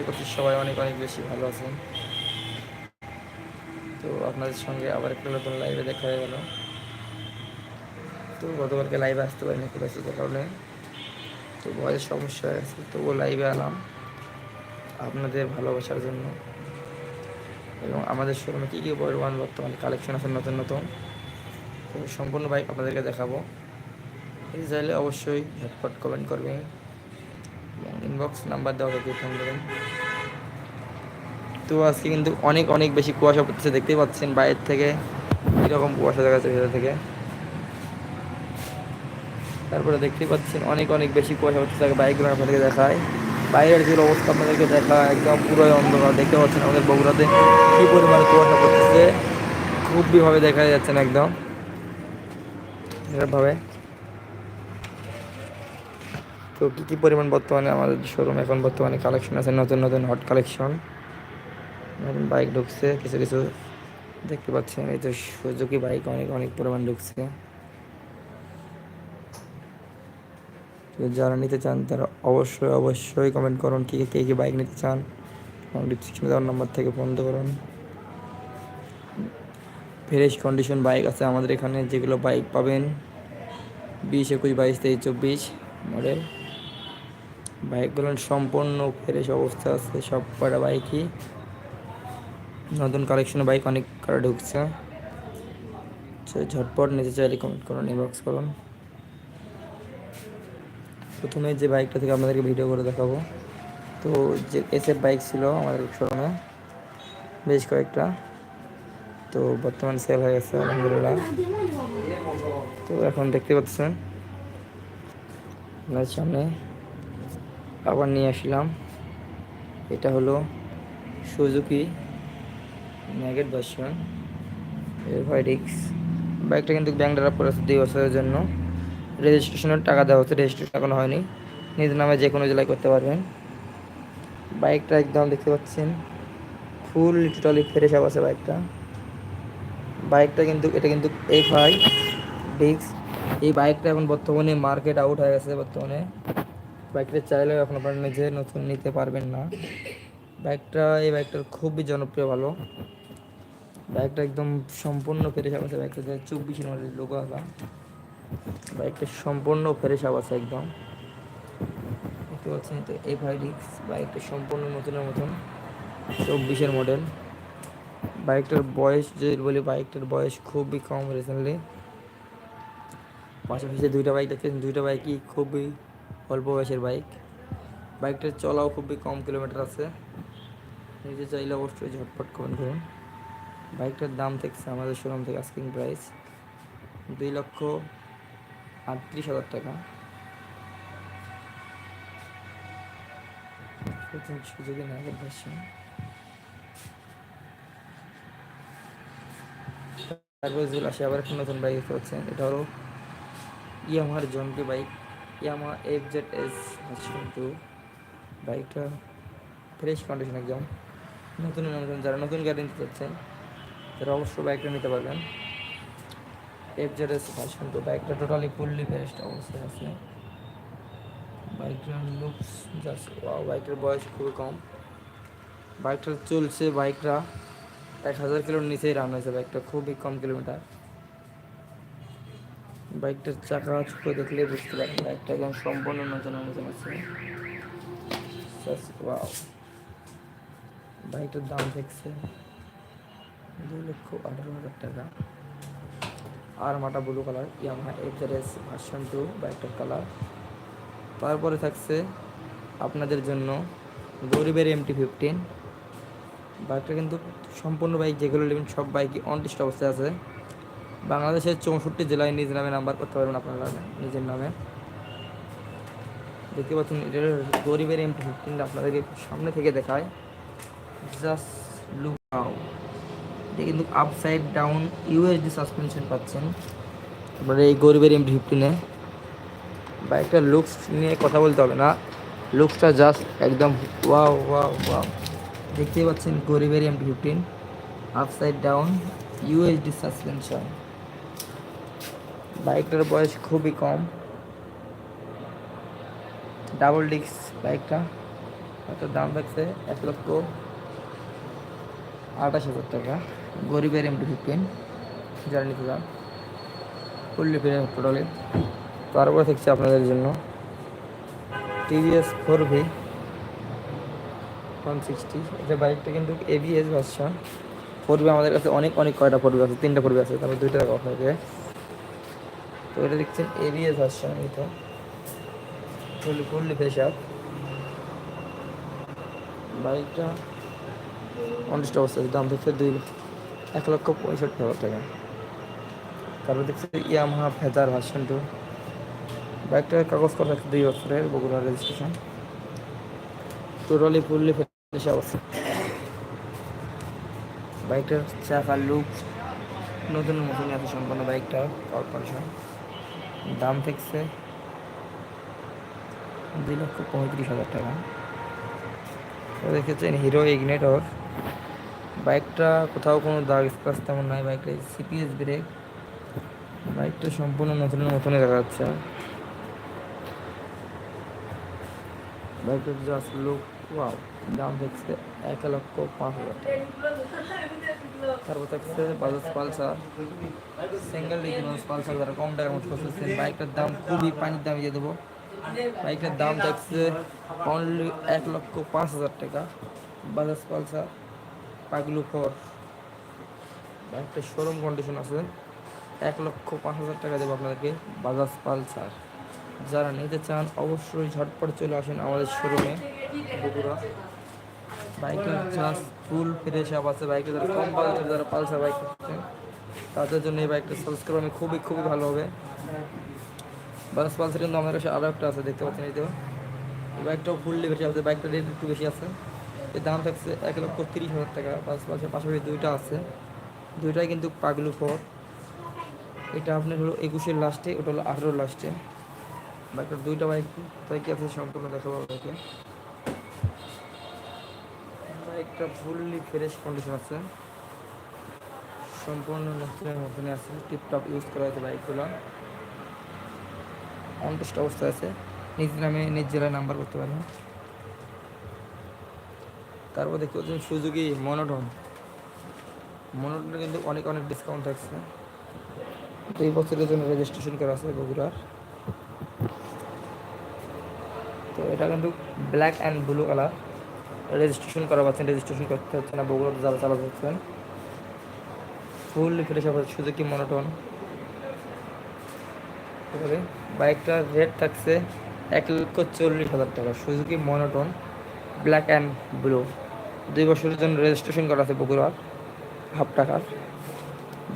আশা করছি সবাই অনেক অনেক বেশি ভালো আছেন। তো আপনাদের সঙ্গে আবার একটা নতুন লাইভে দেখা হয়ে গেল। তো গতকালকে লাইভে আসতে পারিনি একটু ব্যস্ততার কারণে। তো বয়সের সমস্যা গেছে, তবুও লাইভে এলাম আপনাদের ভালোবাসার জন্য। এবং আমাদের শোরুমে কী কী পরিমাণ বর্তমানে কালেকশন আছে নতুন নতুন, তো সম্পূর্ণ বাইক আপনাদেরকে দেখাবো। চাইলে অবশ্যই ঝটপট কমেন্ট করবেন। ইনবক্স নাম্বার দেওয়া থাকে ফোন দেবেন। তো আজকে কিন্তু অনেক অনেক বেশি কুয়াশা পড়তেছে, দেখতেই পাচ্ছেন বাইরের থেকে কীরকম কুয়াশা দেখা যাচ্ছে ভেতর থেকে। তারপরে দেখতেই পাচ্ছেন অনেক অনেক বেশি কুয়াশা পড়তেছে, আগে বাইকগুলো আপনাদেরকে দেখায় বাইরের যে অবস্থা আপনাদেরকে দেখা একদম পুরোই অন্ধকার, দেখতে পাচ্ছেন আমাদের বগুড়াতে কী পরিমাণে কুয়াশা পড়তেছে। খুবইভাবে দেখা যাচ্ছে না একদম। এরকমভাবে। তো কী কী পরিমাণ বর্তমানে আমাদের শোরুম এখন বর্তমানে কালেকশন আছে, নতুন নতুন হট কালেকশন নতুন বাইক ঢুকছে, কিছু কিছু দেখতে পাচ্ছেন এই তো সুজুকি বাইক অনেক অনেক পরিমাণ ঢুকছে। তো যারা নিতে চান, তারা অবশ্যই অবশ্যই কমেন্ট করুন কী, কে, কী বাইক নিতে চান। এবং ডিসক্রিপশনে দেওয়ার নাম্বার থেকে ফোন করুন। ফ্রেশ কন্ডিশন বাইক আছে আমাদের এখানে, যেগুলো বাইক পাবেন। বিশ, একুশ, বাইশ, তেইশ, চব্বিশ মডেল বাইকগুলো সম্পূর্ণ ফ্রেশ অবস্থা আছে, সব কটা বাইকই। নতুন কালেকশন বাইক অনেক কারা ঢুকছে। ঝটপট নিতে চাইলে কমেন্ট করুন ইনবক্স করুন। প্রথমে যে বাইকটা থেকে আপনাদেরকে ভিডিও করে দেখাবো। তো যে এসএফ বাইক ছিল আমাদের শোরুমে বেশ কয়েকটা। তো বর্তমান সেল হয়ে গেছে, আলহামদুলিল্লাহ। তো এখন দেখতে পাচ্ছেন, আপনার সামনে আবার নিয়ে আসলাম। এটা হলো সুজুকি ম্যাগেট ভার্সন ভাইডিক্স বাইকটা কিন্তু ব্যাংক দ্বারা পড়েছে দুই বছরের জন্য। রেজিস্ট্রেশনের টাকা দেওয়া হচ্ছে রেজিস্ট্রেশন এখনও হয়নি। নিজের নামে যে কোনো জেলায় করতে পারবেন। বাইকটা একদম দেখতে পাচ্ছেন ফুল টোটালি ফ্রেশ আছে বাইকটা বাইকটা কিন্তু, এটা কিন্তু এফ আই ডিক্স এই বাইকটা এখন বর্তমানে মার্কেট আউট হয়ে গেছে বর্তমানে। বাইকটা চাইলেও এখন আপনারা নিজে নতুন নিতে পারবেন না। বাইকটা, এই বাইকটার খুবই জনপ্রিয় ভালো। বাইকটা একদম সম্পূর্ণ ফ্রেশ আছে, বাইকটা চব্বিশের মধ্যে লোগো আঁকা। বাইকটা সম্পূর্ণ ফ্রেশ আছে একদম। দেখতে পাচ্ছেন তো এফ আই বাইকটা সম্পূর্ণ নতুনের মতন, চব্বিশের মডেল বাইকটার বয়স যদি বলি, বাইকটার বয়স খুবই কম রিসেন্টলি পাশাপাশি দুইটা বাইক দেখতেছেন দুইটা বাইকই খুবই অল্প বয়সের বাইক। বাইকটার চলাও খুবই কম কিলোমিটার আছে। নিজে চাইলে অবশ্যই ঝটপট কমেন্ট করুন। বাইকটার দাম থাকছে আমাদের শোরুম থেকে আস্কিং প্রাইস দুই লক্ষ আটত্রিশ হাজার টাকা। সুযোগে নাগের ভার্সন তারপরে আসে, আবার একটা নতুন বাইক দেখতে পাচ্ছেন। এটা হলো ইয়ামাহার জনপ্রিয় bike Yamaha F Z S version two বাইকটা ফ্রেশ কন্ডিশন একদম। নতুন নতুন যারা, নতুন গাড়ি নিতে চাচ্ছেন তারা অবশ্যই বাইকটা নিতে পারবেন। F Z S version two বাইকটা টোটালি ফুললি ফ্রেশ অবস্থায় আছে। বাইকটার লুকস জাস্ট বাইকটার বয়স খুবই কম। বাইকটা চলছে, বাইকটা এক হাজার কিলোর নিচেই রান হয়েছে, বাইকটা খুবই কম কিলোমিটার বাইকটার চাকা চুপে দেখলে বুঝতে পারেন বাইকটা একদম সম্পূর্ণ নতুন নতুন আছে। বাইকটার দাম দেখছে দুই লক্ষ আঠারো হাজার টাকা। আর matte blue colour Yamaha F Z S version two বাইকটার কালার তারপরে থাকছে আপনাদের জন্য গরিবের এমটি ফিফটিন বাইকটা কিন্তু সম্পূর্ণ বাইক, যেগুলো নেবেন সব বাইকই অনটিস্ট অবস্থায় আছে। বাংলাদেশের চৌষট্টি জেলায় নিজ নামে নাম্বার করতে পারবেন আপনারা নিজের নামে। দেখতে পাচ্ছেন এটা গরিবের এমটি ফিফটিনটা আপনাদেরকে সামনে থেকে দেখায়। জাস্ট লুক নাও এটা কিন্তু আপসাইড ডাউন ইউএসডি সাসপেনশন পাচ্ছেন। আপনারা এই গরিবের এমটি ফিফটিনে বাইকটার লুকস নিয়ে কথা বলতে হবে না। লুকসটা জাস্ট একদম ওয়াও ওয়াও ওয়াও দেখতেই পাচ্ছেন গরিবের M fifteen upside down USD suspension বাইকটার বয়স খুবই কম। ডাবল ডিস্ক বাইকটা। এটার দাম থাকছে, এক লক্ষ আঠাশ হাজার টাকা। গরিবের এমটি ফিফটিন যারা নিতে চান। ফুললি ফিরে টোটালি তারপরে থাকছে আপনাদের জন্য। TVS four V one sixty এটা বাইকটা কিন্তু এবিএস ভার্সন ফোর ভি আমাদের কাছে অনেক অনেক কয়টা ফোর ভি আছে? তিনটা ফোর ভি আছে, তারপর দুইটা দেখা আপনাকে। তো এটা দেখছেন, এবিএস ভার্সন এটা। ফুললি ফুললি আপ বাইকটা অনিষ্ট অবস্থা দাম দেখছে দুই এক লক্ষ পঁয়ষট্টি হাজার টাকা। তারপর দেখছি ইয়ামাহা ফেজার ভার্সন টু বাইকটার কাগজ করা আছে দুই বছরের, Bogura registration totally fully fresh অবস্থা বাইকটার চাকার লুক নতুন নতুন এত সম্পন্ন বাইকটার পাওয়ার কন্ডিশন দাম থাকছে দুই লক্ষ পঁয়ত্রিশ হাজার টাকা। দেখেছেন হিরো ইগনেটর বাইকটা কোথাও কোনো দাগ স্ক্রাচ তেমন নাই, বাইকটা সিপিএস ব্রেক বাইকটা সম্পূর্ণ নতুনের মতনই দেখা যাচ্ছে। বাইকটার জাস্ট লুক দাম দেখছে এক লক্ষ পাঁচ হাজার টাকা। তারপর থাকছে বাজাজ পালসার সিঙ্গেল পালসার যারা কম টাকার করতেছেন বাইকটার দাম খুবই পানির দামে দিয়ে দেবো। বাইকটার দাম অনলি এক লক্ষ পাঁচ হাজার টাকা। বাজাজ পালসার পাগলু ফোর শোরুম কন্ডিশন আছে, এক লক্ষ পাঁচ হাজার টাকা দেবো আপনাদেরকে বাজাজ পালসার যারা নিতে চান অবশ্যই ঝটপট চলে আসেন আমাদের শোরুমে বগুড়া বাইকের জাস্ট ফুল ফ্রেশ আপ আছে বাইকে যারা কম বাজেটের যারা পালসার বাইক করছেন তাদের জন্য এই বাইকটা সাবস্ক্রাইব আমি খুবই খুবই ভালো হবে। বাজাজ পালসার কিন্তু আমাদের কাছে আরও একটা আছে, দেখতে পাচ্ছেন এই এই বাইকটাও ফুললি বেশি আছে বাইকটা রেট একটু বেশি আছে। এর দাম থাকছে এক লক্ষ তিরিশ হাজার টাকা বাজাজ পালসার পাশাপাশি দুইটা আছে। দুইটাই কিন্তু পাগলু ফোর এটা আপনার হলো একুশের লাস্টে ওটা হলো আঠেরোর লাস্টে বাইকটার দুইটা বাইক তাই কি আছে, সম্পূর্ণ দেখাবো আপনাকে বাইকটা ফুললি ফ্রেশ কন্ডিশন আছে। সম্পূর্ণ নতুনের মতনই আছে। টিপটপ ইউজ করা হয়েছে বাইকগুলো অনটেস্ট অবস্থায় আছে। নিজ নামে নিজ জেলায় নাম্বার করতে পারেন। তারপর দেখতে পাচ্ছেন সুজুকি মনোটন মনোটনে কিন্তু অনেক অনেক ডিসকাউন্ট থাকছে। দুই বছরের জন্য রেজিস্ট্রেশন করা আছে বগুড়ার। তো এটা কিন্তু black and blue colour registration করা পাচ্ছেন রেজিস্ট্রেশন করতে হচ্ছে না বগুড়াতে যারা চালাতে হচ্ছেন। ফুল ফ্রেশ হবে সুজুকি মনোটন এবারে বাইকটার রেট থাকছে এক লক্ষ চল্লিশ হাজার টাকা Suzuki monotone black and blue দুই বছরের জন্য রেজিস্ট্রেশন করা আছে বগুড়ার, হাফ টাকার।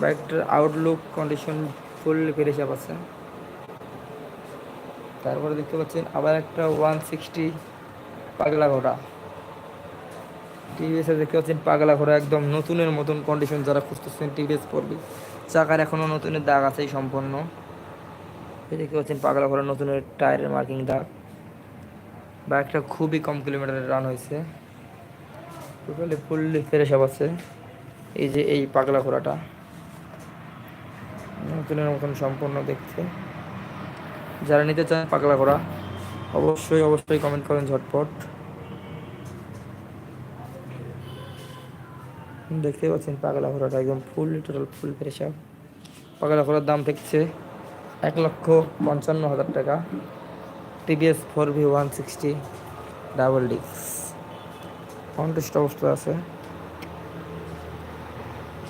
বাইকটার outlook condition full fresh up আছে। তারপরে দেখতে পাচ্ছেন আবার একটা ওয়ান সিক্সটি পাগলা ঘোড়া। টিভিএসে দেখতে পাচ্ছেন পাগলা ঘোড়া, একদম নতুনের মতন কন্ডিশন যারা খুঁজতেছেন টিভিএস পড়বে। চাকার এখনও নতুনের দাগ আছেই সম্পূর্ণ। এই দেখতে পাচ্ছেন পাগলা ঘোড়া, নতুনের টায়ারের মার্কিং দাগ। বাইকটা খুবই কম কিলোমিটারের রান হয়েছে। টোটালি ফুললি ফ্রেশ আপ আছে। এই যে এই পাগলা ঘোড়াটা। নতুনের মতন সম্পূর্ণ দেখতে। যারা নিতে চান পাগলা ঘোড়া, অবশ্যই অবশ্যই কমেন্ট করেন ঝটপট। দেখতে পাচ্ছেন পাগলা ঘোড়াটা একদম ফুল টোটাল ফুল ফ্রেশ পাগলা ঘোড়ার দাম থাকছে এক লক্ষ পঞ্চান্ন হাজার টাকা। TVS four V one sixty double ডিক্স কন্টেস্ট অবস্থা আছে।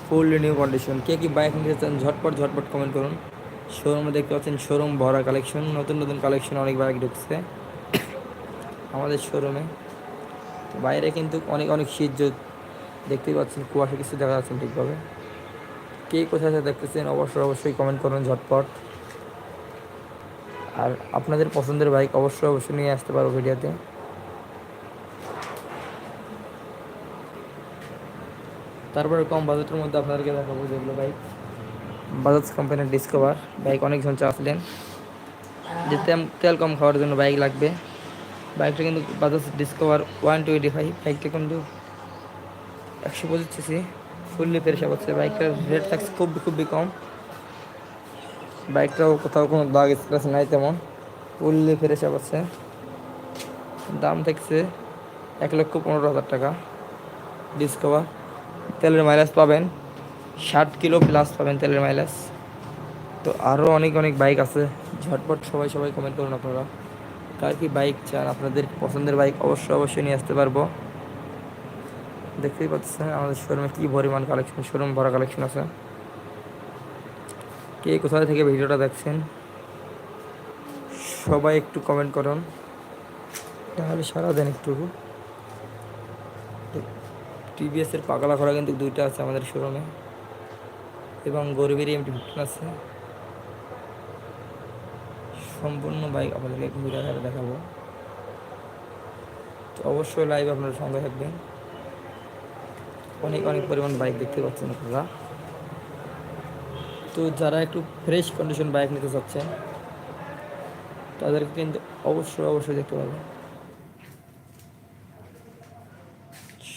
ফুল নিউ কন্ডিশন কে কি বাইক নিতে চান, ঝটপট ঝটপট কমেন্ট করুন। শোরুমে দেখতে পাচ্ছেন শোরুম ভরা কালেকশন নতুন নতুন কালেকশন অনেক বাইক ঢুকছে। আমাদের শোরুমে বাইরে কিন্তু অনেক অনেক শীত দেখতেই পাচ্ছেন, কুয়াশা কিছু দেখা যাচ্ছে ঠিকভাবে। কে কোথায় আছে দেখতেছেন, অবশ্যই অবশ্যই কমেন্ট করুন ঝটপট। আর আপনাদের পছন্দের বাইক অবশ্যই অবশ্যই নিয়ে আসতে পারো ভিডিওতে। তারপরে কম বাজেটের মধ্যে আপনাদেরকে দেখাবো যেগুলো বাইক বাজাজ কোম্পানির ডিসকভার বাইক অনেক অনেকজন চাচ্ছিলেন যে তেল কম খাওয়ার জন্য বাইক লাগবে। বাইকটা কিন্তু Bajaj Discover one twenty five বাইকটা কিন্তু একশো পঁচিশ সিসি। ফুললি ফ্রেশ হচ্ছে। বাইকটার রেট থাকছে খুব খুবই কম। বাইকটাও কোথাও কোনো দাগ স্ক্র্যাচ নাই তেমন। ফুললি ফ্রেশ হচ্ছে। দাম থাকছে এক লক্ষ পনেরো হাজার টাকা। ডিসকভার তেলের মাইলেজ পাবেন। ষাট কিলো প্লাস পাবেন তেলের মাইলেজ তো আরও অনেক অনেক বাইক আছে। ঝটপট সবাই সবাই কমেন্ট করুন আপনারা। কার কি বাইক চান, আপনাদের পছন্দের বাইক অবশ্যই অবশ্যই নিয়ে আসতে পারব। দেখতেই পাচ্ছেন, আমাদের শোরুমে কী পরিমাণ কালেকশন শোরুম ভরা কালেকশন আছে। কে কোথায় থেকে ভিডিওটা দেখছেন, সবাই একটু কমেন্ট করুন। তাহলে সারা দেন একটু। টিভিএসের পাগলা খরা কিন্তু দুইটা আছে আমাদের শোরুমে এবং গরিবের এমটি ফিফটিন আছে। সম্পূর্ণ বাইক আপনাদেরকে ঘুরে দেখাবো। তো অবশ্যই লাইভ আপনারা সঙ্গে থাকবেন। অনেক অনেক পরিমাণ বাইক দেখতে পাচ্ছেন আপনারা। তো যারা একটু ফ্রেশ কন্ডিশন বাইক নিতে চাচ্ছেন, তাদেরকে কিন্তু অবশ্যই অবশ্যই দেখতে পাবেন।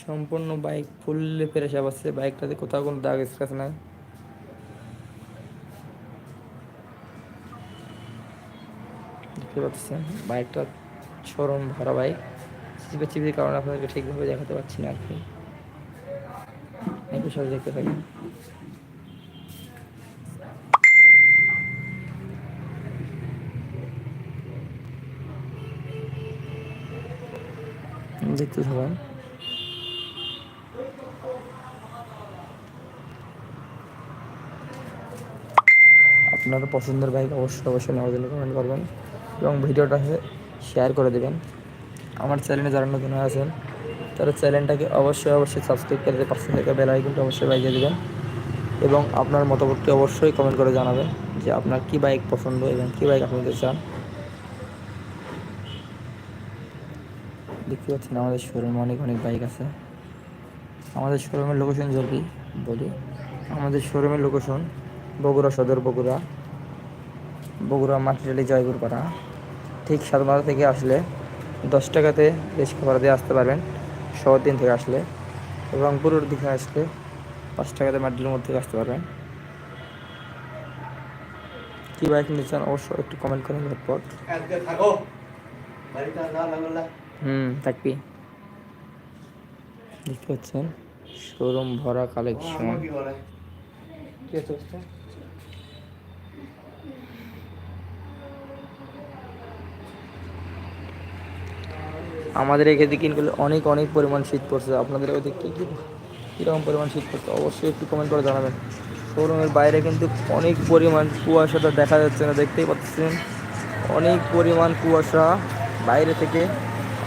সম্পূর্ণ বাইক ফুললি ফ্রেশ আছে। বাইকটাতে কোথাও কোনো দাগ স্ক্র্যাচ নাই। দেখতে পাচ্ছেন বাইকটা শোরুম ভরা বাইক চিপে চিপির কারণে আপনাদেরকে ঠিকভাবে দেখাতে পারছি না আর কি। একটু দেখতে থাকি। দেখতে আপনার পছন্দের বাইক অবশ্যই অবশ্যই নেওয়ার জন্য কমেন্ট করবেন এবং ভিডিওটা শেয়ার করে দেবেন। আমার চ্যানেলে যারা নতুন আছেন তারা চ্যানেলটাকে অবশ্যই অবশ্যই সাবস্ক্রাইব করে পাশে থেকে বেল আইকনটা অবশ্যই বাজিয়ে দেবেন। এবং আপনার মতামতটি অবশ্যই কমেন্ট করে জানাবেন যে আপনার কী বাইক পছন্দ এবং কী বাইক আপনাদের চান। দেখতে পাচ্ছেন আমাদের শোরুমে অনেক অনেক বাইক আছে। আমাদের শোরুমের লোকেশন যদি বলি, আমাদের শোরুমের লোকেশন বগুড়া সদর বগুড়া বগুড়া মাটিরালি জয়পুরপাড়া। ঠিক সাতমাথা থেকে আসলে দশ টাকাতে রিক্সা ভাড়া দিয়ে আসতে পারবেন। শহর দিন থেকে আসলে এবং পুরোর দিকে আসলে পাঁচ টাকাতে মাটির মধ্যে আসতে পারবেন। কী বাইক নিতে চান? অবশ্যই একটু কমেন্ট করুন ঝটপট। হুম, থাকবি। দেখতে পাচ্ছেন? শোরুম ভরা কালেকশন কি আছে আমাদের এখানে কিন্তু অনেক অনেক পরিমাণ শীত পড়ছে। আপনাদের ওদিকে কী কী কীরকম পরিমাণ শীত পড়ছে? অবশ্যই একটু কমেন্ট করে জানাবেন। শোরুমের বাইরে কিন্তু অনেক পরিমাণ কুয়াশাটা দেখা যাচ্ছে না, দেখতেই পাচ্ছেন। অনেক পরিমাণ কুয়াশা বাইরে থেকে।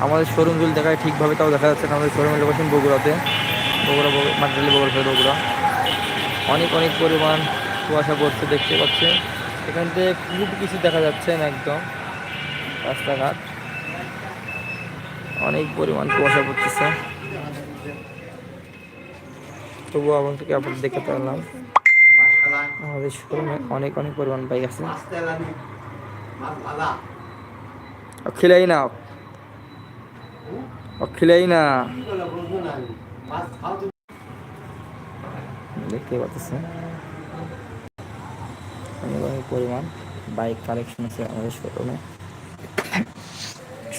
আমাদের শোরুমগুলো দেখায় ঠিকভাবে, তাও দেখা যাচ্ছে না। আমাদের শোরুমের লোকেশন বগুড়াতে। বগুড়া মাটিরালি বগুড়া বগুড়া। অনেক অনেক পরিমাণ কুয়াশা পড়ছে, দেখতে পাচ্ছেন। এখান থেকে খুব কিছু দেখা যাচ্ছে না একদম। রাস্তাঘাট। অনেক পরিমাণ কুয়াশা পড়তেছে। তবুও আমার থেকে আপনাদের দেখতে পারলাম। আমাদের শোরুমে অনেক অনেক পরিমাণ বাইক আছে। খিলাই না খিলাই না। দেখতে পাচ্ছেন অনেক অনেক পরিমাণ বাইক কালেকশন আছে আমাদের শোরুমে।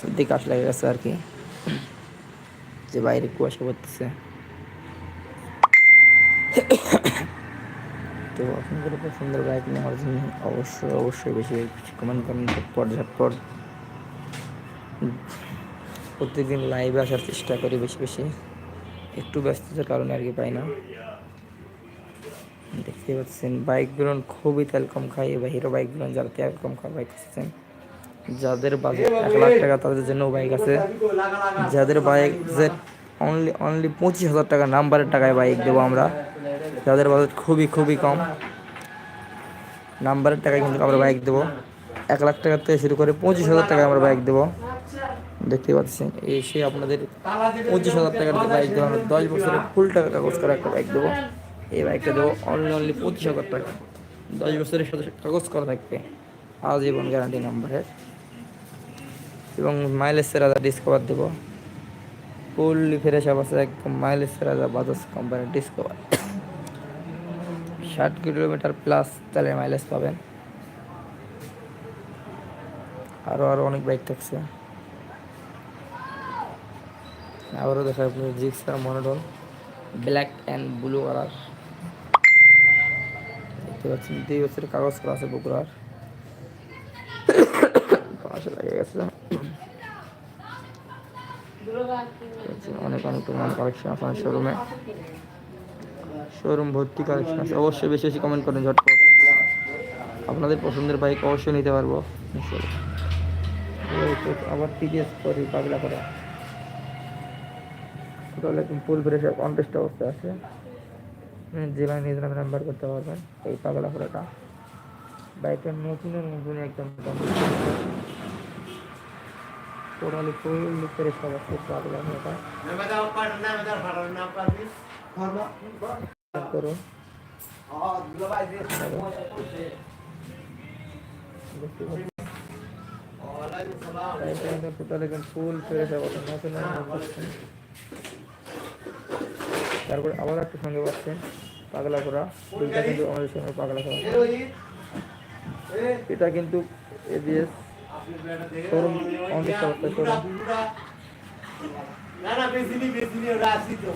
সর্দি কাশ লেগে গেছে আর কি। যে বাইরে কুয়াশা পড়তেছে তো আপনাদের পছন্দের বাইক নেওয়ার জন্য অবশ্যই অবশ্যই বেশি কমেন্ট করেন। ঝটপট ঝটপট। প্রত্যেকদিন লাইভে আসার চেষ্টা করি বেশি বেশি। একটু ব্যস্ততার কারণে আর কি পাই না। দেখতে পাচ্ছেন বাইকগুলো খুবই তেল কম খায়। বা হিরো বাইকগুলো যারা তেল কম খায় বাইক আসছেন যাদের বাজেট এক লাখ টাকা তাদের জন্য বাইক আছে। যাদের বাইক অনলি অনলি পঁচিশ হাজার টাকা নাম্বারের টাকায় বাইক দেবো আমরা। যাদের বাজেট খুবই খুবই কম নাম্বারের টাকায় কিন্তু আমরা বাইক দেবো। এক লাখ টাকা থেকে শুরু করে পঁচিশ হাজার টাকায় আমরা বাইক দেবো। দেখতে পাচ্ছেন, এসে আপনাদের পঁচিশ হাজার টাকার বাইক দেবো, আমরা দশ বছরের ফুল টাকা কাগজ করা একটা বাইক দেবো। এই বাইকটা দেবো অনলি অনলি পঁচিশ হাজার টাকা। দশ বছরের সাথে কাগজ করা থাকবে। আজীবন গ্যারান্টি নাম্বারের এবং মাইলেজ সেরাজা ডিসকভার দেবো ফুললি ফ্রেশ আছে একদম মাইলেজ সেরাজা বাজাজ কোম্পানির ডিসকভার ষাট কিলোমিটার প্লাস তাহলে মাইলেজ পাবেন। আরও আরও অনেক বাইক থাকছে। আবারও দেখা আপনার Gixxer monotone black and blue colour দেখতে পাচ্ছেন, দুই বছরের কাগজ করা আছে বগুড়ার। পাশে লেগে গেছে। দেখছেন, অনেক অনেক পরিমাণ কালেকশন আপনার শোরুমে শোরুম ভর্তি কালেকশন আছে। অবশ্যই বেশি বেশি কমেন্ট করেন ঝটপট। আপনাদের পছন্দের বাইক অবশ্যই নিতে পারব। আবার টিডিএস করি পাগলা করা। ফুল ব্রেক কন্টেস্ট অবস্থা আছে। জেলায় নিজের নামে নাম্বার করতে পারবেন। এই পাগলা করাটা। বাইকটা নতুন নতুন একদম। পাচ্ছেন ওয়ালাইকুম সালাম বাইকটা একদম টোটাল একদম ফুল নতুন তারপরে আবার একটা সঙ্গে পাচ্ছেন পাগলা করা কিন্তু আমাদের সঙ্গে পাগলা করা এটা কিন্তু এবিএস শোরুম অনেক শোরুম। তো।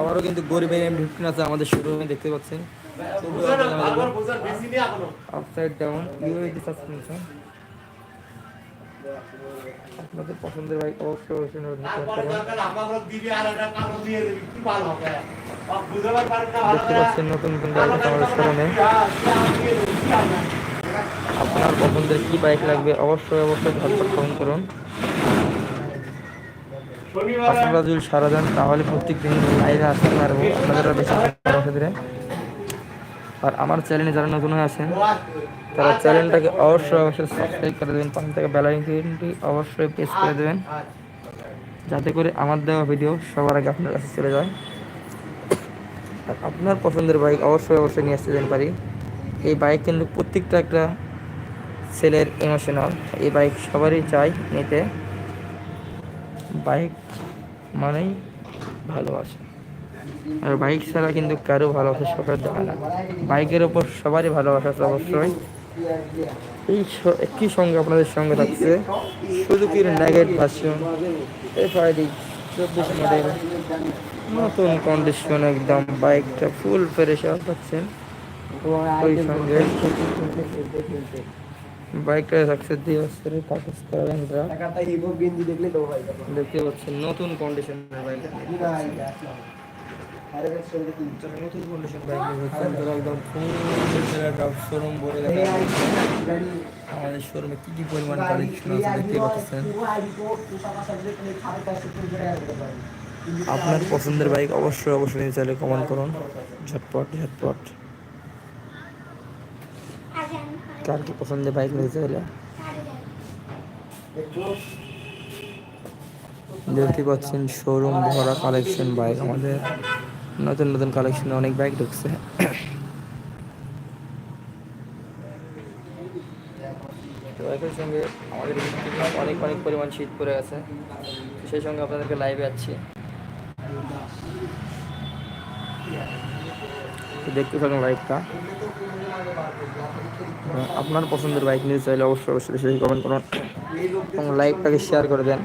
আবারও কিন্তু গরিবের এম ফিফটিন আছে আমাদের শোরুমে দেখতে পাচ্ছেন। আপসাইড ডাউন সাসপেনশন আপনাদের পছন্দের বাইক অবশ্যই দেখতে পাচ্ছেন নতুন নতুন বাইক আমাদের শোরুমে আপনার পছন্দের কি বাইক লাগবে অবশ্যই অবশ্যই ঝটপট ফোন করুন। আপনারা যদি সারা দেন তাহলে প্রত্যেক দিন লাইভে আসতে পারব। আপনাদের বেশি আর আমার চ্যানেলে যারা নতুন হয়ে আছেন তারা চ্যানেলটাকে অবশ্যই অবশ্যই সাবস্ক্রাইব করে দেবেন। পাশে থেকে বেল আইকনটি অবশ্যই প্রেস করে দেবেন। যাতে করে আমার দেওয়া ভিডিও সবার আগে আপনার কাছে চলে যায়। আর আপনার পছন্দের বাইক অবশ্যই অবশ্যই নিয়ে আসতে পারি। এই বাইক কিন্তু প্রত্যেকটা একটা ছেলের ইমোশনাল। এই বাইক সবারই চাই নিতে। বাইক মানেই ভালোবাসা। আর বাইক ছাড়া কিন্তু কারও ভালোবাসা সবার দেখা না। বাইকের ওপর সবারই ভালোবাসা আছে অবশ্যই। এই একই সঙ্গে আপনাদের সঙ্গে থাকছে সুজুকির ন্যাগেট ভার্সন এফআইডি চব্বিশ মডেল নতুন কন্ডিশন একদম। বাইকটা ফুল ফ্রেশ পাচ্ছেন। ওই সঙ্গে। দুই বছরের কাগজ গেঞ্জি দেখলে তো ভাই দেখতে পাচ্ছেন নতুন কন্ডিশনের বাইক নতুন কন্ডিশন বাইক একদম শোরুম ভরে আমাদের শোরুমে কি কি পরিমাণ কালেকশন আছে দেখতে পাচ্ছেন। আপনার পছন্দের বাইক অবশ্যই অবশ্যই চাইলে কমেন্ট করুন। ঝটপট ঝটপট। কার কি পছন্দের বাইক নিতে চাইলে। দেখতে পাচ্ছেন শোরুম ভরা কালেকশন বাইক আমাদের। নতুন নতুন কালেকশনে অনেক বাইক ঢুকছে। তো একই সঙ্গে আমাদের অনেক অনেক পরিমাণ শীত পড়ে গেছে সেই সঙ্গে আপনাদেরকে লাইভে আছি দেখতে থাকুন লাইভটা আপনার পছন্দের বাইক নিতে চাইলে অবশ্যই অবশ্যই সেই কমেন্ট করুন এবং লাইভটাকে শেয়ার করে দেন।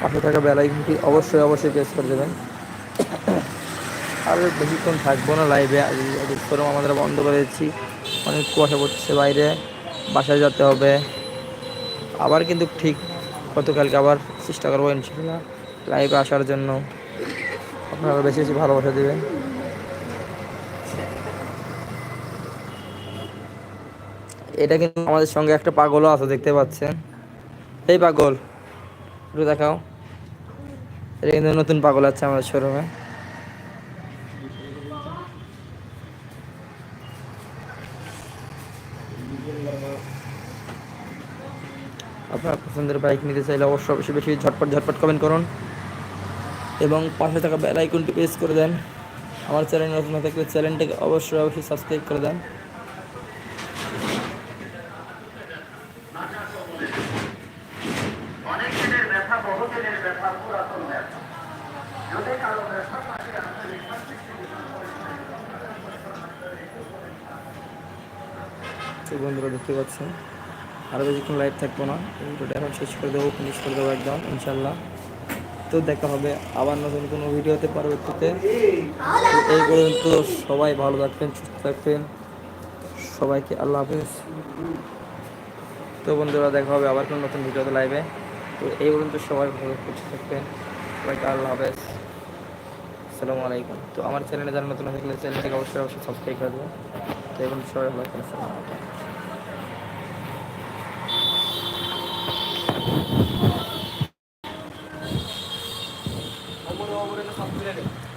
পাশে থাকা বেলাইকনটি অবশ্যই অবশ্যই প্রেস করে দেবেন। আর বেশিক্ষণ থাকব না লাইভে শোরুম আমাদের বন্ধ করে দিচ্ছি। অনেক কুয়াশা পড়ছে বাইরে। বাসায় যেতে হবে। আবার কিন্তু ঠিক গতকালকে আবার চেষ্টা করব ইনশাল্লাহ লাইভে আসার জন্য। আপনারা বেশি বেশি ভালোবাসা দেবেন। এটা কিন্তু আমাদের সঙ্গে একটা পাগলও আছে, দেখতে পাচ্ছেন। এই পাগল, একটু দেখাও। এটা কিন্তু নতুন পাগল আছে আমাদের শোরুমে আপনার পছন্দের বাইক নিতে চাইলে অবশ্যই অবশ্যই বেশি ঝটপট ঝটপট কমেন্ট করুন। এবং পাশে থাকা বেল আইকনটি প্রেস করে দেন। আমার চ্যানেল নতুন থাকলে চ্যানেলটাকে অবশ্যই অবশ্যই সাবস্ক্রাইব করে দেন তো বন্ধুরা দেখতে পাচ্ছেন আরও বেশিক্ষণ লাইভ থাকব না। ভিডিওটা এখন শেষ করে দেবো ফিনিশ করে দেবো একদম ইনশাল্লাহ তো দেখা হবে আবার নতুন কোনো ভিডিওতে পরবর্তীতে। এই পর্যন্ত সবাই ভালো থাকবেন, সুস্থ থাকবেন। সবাইকে আল্লাহ হাফেজ। তো বন্ধুরা, দেখা হবে আবার কোনো নতুন ভিডিওতে লাইভে তো এই পর্যন্ত সবাই ভালো সুস্থ থাকবেন। সবাইকে আল্লাহ হাফেজ। আসসালামু আলাইকুম। তো আমার চ্যানেলে যারা নতুন থাকলে চ্যানেলটাকে অবশ্যই অবশ্যই সাবস্ক্রাইব করে দেবেন। তো পর্যন্ত সবাই ভালো থাকবেন।